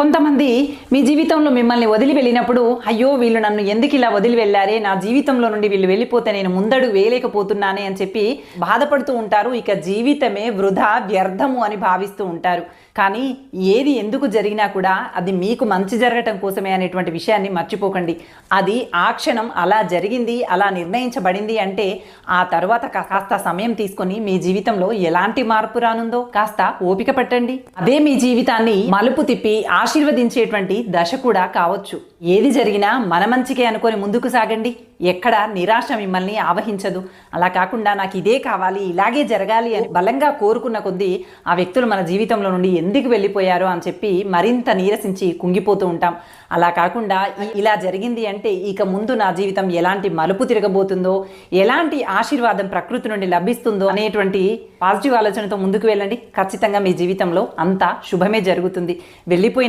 కొంతమంది మీ జీవితంలో మిమ్మల్ని వదిలి వెళ్ళినప్పుడు అయ్యో వీళ్ళు నన్ను ఎందుకు ఇలా వదిలి వెళ్ళారే? నా జీవితంలో నుండి వీళ్ళు వెళ్ళిపోతే నేను ముందడు వేయలేకపోతున్నానే అని చెప్పి బాధపడుతూ ఉంటారు. ఇక జీవితమే వృధా వ్యర్థము అని భావిస్తూ ఉంటారు. కానీ ఏది ఎందుకు జరిగినా కూడా అది మీకు మంచి జరగటం కోసమే అనేటువంటి విషయాన్ని మర్చిపోకండి. అది ఆ క్షణం అలా జరిగింది అలా నిర్ణయించబడింది అంటే ఆ తర్వాత కాస్త సమయం తీసుకొని మీ జీవితంలో ఎలాంటి మార్పు రానుందో కాస్త ఓపిక పట్టండి. అదే మీ జీవితాన్ని మలుపు తిప్పి ఆశీర్వదించేటువంటి దశ కూడా కావచ్చు. ఏది జరిగినా మన మంచికే అనుకొని ముందుకు సాగండి. ఎక్కడ నిరాశ మిమ్మల్ని ఆవహించదు. అలా కాకుండా నాకు ఇదే కావాలి ఇలాగే జరగాలి అని బలంగా కోరుకున్న కొద్దీ ఆ వ్యక్తులు మన జీవితంలో నుండి ఎందుకు వెళ్ళిపోయారో అని చెప్పి మరింత నీరసించి కుంగిపోతూ ఉంటాం. అలా కాకుండా ఇలా జరిగింది అంటే ఇక ముందు నా జీవితం ఎలాంటి మలుపు తిరగబోతుందో ఎలాంటి ఆశీర్వాదం ప్రకృతి నుండి లభిస్తుందో అనేటువంటి పాజిటివ్ ఆలోచనతో ముందుకు వెళ్ళండి. ఖచ్చితంగా మీ జీవితంలో అంతా శుభమే జరుగుతుంది. వెళ్ళిపోయిన